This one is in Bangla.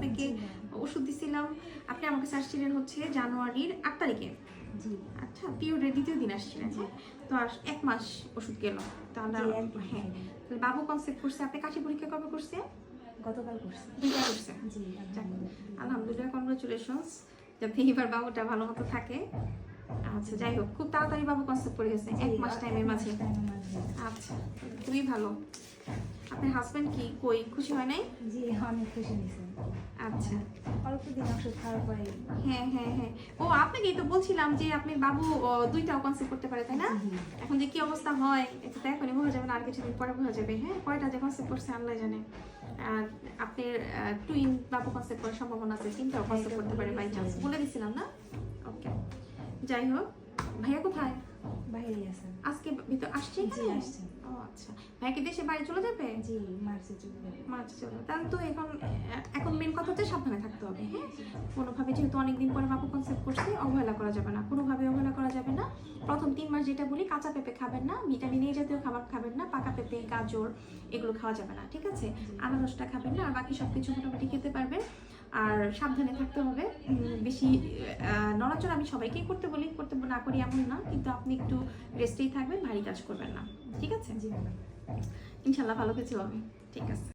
আপনাকে ওষুধ দিছিলাম। আপনি আমাকে আসছিলেন হচ্ছে জানুয়ারির আট তারিখে। আচ্ছা পিরিয়ডের দ্বিতীয় দিন আসছিলেন। হ্যাঁ তো আর এক মাস ওষুধ গেল। তাহলে হ্যাঁ। তাহলে বাবু কনসেপ্ট করছে আপনি কাশি পরীক্ষা কবে করছে? গতকাল করছি। দুইটা করছে। জি আলহামদুলিল্লাহ। যাতে এবার বাবুটা ভালো মতো থাকে। আচ্ছা যাই হোক খুব তাড়াতাড়ি বাবু কনসেপ্ট করে গেছে এক মাস টাইমের মাঝে। আচ্ছা খুবই ভালো। আপনার হাজবেন্ড কি কই? খুশি হয় নাই? জি অনেক খুশি নিয়েছেন আচ্ছা। অল্প দিন ওষুধ খাওয়ার পরে। হ্যাঁ হ্যাঁ হ্যাঁ। ও আপনাকেই তো বলছিলাম যে আপনি বাবু দুইটাও কনসেপ্ট করতে পারে তাই না? এখন যে কি অবস্থা হয় এটা তো এখনই বোঝা যাবে না আর কিছুদিন পরে বোঝা যাবে হ্যাঁ? কয়টা যে কনসেপ্ট করছে আল্লাহ জানে। আর আপনার টুইন বাবু কনসেপ্ট করার সম্ভাবনা আছে তিনটাও কনসেপ্ট করতে পারে বাই চান্স বলে দিছিলাম না? ওকে যাই হোক ভাইয়া কোথায়? বাইরে আছেন। আজকে ভিতর আসছে? আসছেন ও আচ্ছা। ভাইয়া কি দেশে বাড়ি চলে যাবে? জি মার্চে চলবে মার্চে চলে তাহলে তো এখন এখন মেন কথা হচ্ছে সাবধানে থাকতে হবে হ্যাঁ? কোনোভাবে যেহেতু অনেকদিন পরে করছে অবহেলা করা যাবে না কোনোভাবে অবহেলা করা যাবে না। প্রথম তিন মাস যেটা বলি কাঁচা পেঁপে খাবেন না ভিটামিন এ জাতীয় খাবার খাবেন না পাকা পেঁপে গাজর এগুলো খাওয়া যাবে না ঠিক আছে? আনারসটা খাবেন না আর বাকি সব কিছু মোটামুটি খেতে পারবেন। আর সাবধানে থাকতে হবে বেশি নড়াচড়া আমি সবাইকেই করতে বলি করতে না করি এমন না কিন্তু আপনি একটু রেস্টেই থাকবেন ভারী কাজ করবেন না ঠিক আছে? ইনশাল্লাহ ভালো কিছু হবে ঠিক আছে।